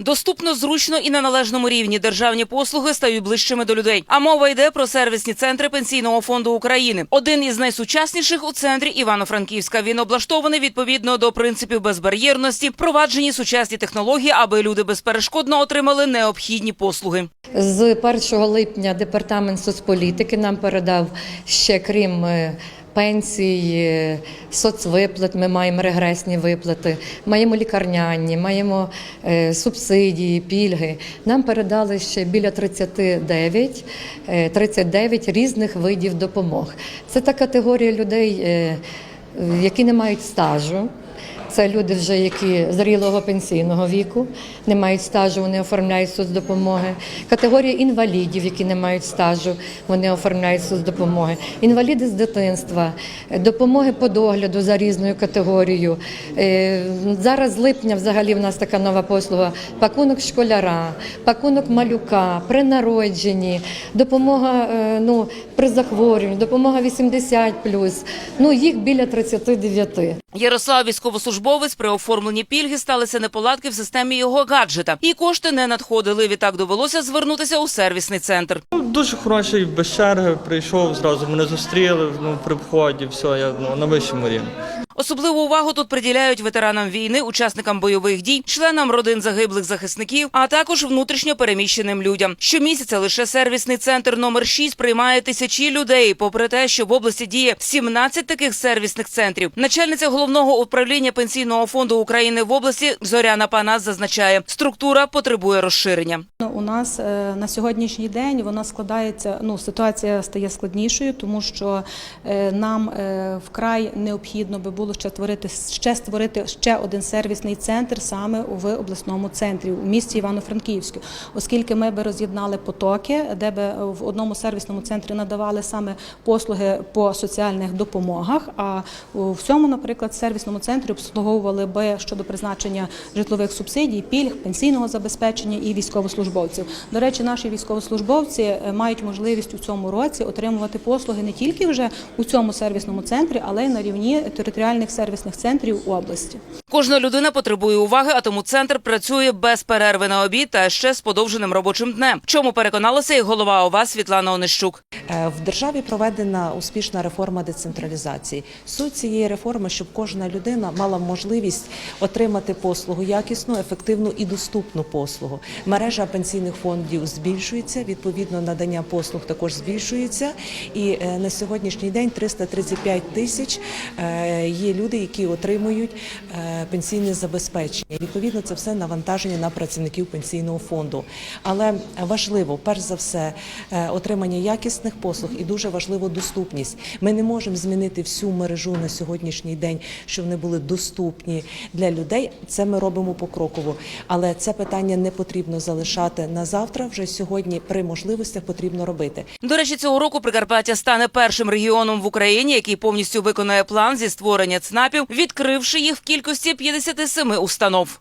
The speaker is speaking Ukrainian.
Доступно, зручно і на належному рівні державні послуги стають ближчими до людей. А мова йде про сервісні центри Пенсійного фонду України. Один із найсучасніших у центрі Івано-Франківська. Він облаштований відповідно до принципів безбар'єрності, впроваджені сучасні технології, аби люди безперешкодно отримали необхідні послуги. З 1 липня департамент соцполітики нам передав ще крім е, пенсій, е, соцвиплат. Ми маємо регресні виплати, маємо лікарняні, маємо е, субсидії, пільги. Нам передали ще біля 39, е, 39 різних видів допомог. Це та категорія людей, е, е, які не мають стажу. Це люди, вже які зрілого пенсійного віку, не мають стажу, вони оформляють соцдопомоги. Категорія інвалідів, які не мають стажу, вони оформляють соцдопомоги. Інваліди з дитинства, допомоги по догляду за різною категорією. Е, Зараз з липня взагалі в нас така нова послуга: пакунок школяра, пакунок малюка, при народженні, допомога е, ну, при захворюванні, допомога 80+, ну їх біля 39. Ярослав, військовослужбовець, при оформленні пільги сталися неполадки в системі його гаджета, і кошти не надходили. Відтак довелося звернутися у сервісний центр. Ну, Дуже хороший, без черги прийшов, зразу мене зустріли ну, при вході, все, я ну, на вищому рівні. Особливу увагу тут приділяють ветеранам війни, учасникам бойових дій, членам родин загиблих захисників, а також внутрішньо переміщеним людям. Щомісяця лише сервісний центр номер 6 приймає тисячі людей. Попри те, що в області діє 17 таких сервісних центрів. Начальниця головного управління пенсійного фонду України в області Зоряна Панас зазначає, структура потребує розширення. Ну, У нас е, на сьогоднішній день вона складається. Ну ситуація стає складнішою, тому що е, нам е, вкрай необхідно би було ще створити ще створити ще один сервісний центр саме в обласному центрі у місті Івано-Франківську, оскільки ми би роз'єднали потоки, де би в одному сервісному центрі надавали саме послуги по соціальних допомогах. А у всьому, наприклад, сервісному центрі обслуговували би щодо призначення житлових субсидій, пільг, пенсійного забезпечення і військовослужбовців. До речі, наші військовослужбовці е, мають можливість у цьому році отримувати послуги не тільки вже у цьому сервісному центрі, але й на рівні територіальних сервісних центрів у області. Кожна людина потребує уваги, а тому центр працює без перерви на обід та ще з подовженим робочим днем. Чому переконалася і голова ОВА Світлана Онищук. Е, В державі проведена успішна реформа децентралізації. Суть цієї реформи, щоб кожна людина мала можливість отримати послугу якісну, ефективну і доступну послугу. Мережа пенсійних фондів збільшується, відповідно надання послуг також збільшується. І е, на сьогоднішній день 335 тисяч е, є люди, які отримують е, пенсійне забезпечення. Відповідно, це все навантаження на працівників пенсійного фонду. Але важливо, перш за все, е, отримання якісних послуг і дуже важливо доступність. Ми не можемо змінити всю мережу на сьогоднішній день, щоб вони були доступні для людей. Це ми робимо покроково. Але це питання не потрібно залишати на завтра. Вже сьогодні при можливостях потрібно робити. До речі, цього року Прикарпаття стане першим регіоном в Україні, який повністю виконає план зі створення ЦНАПів, відкривши їх в кількості 57 установ.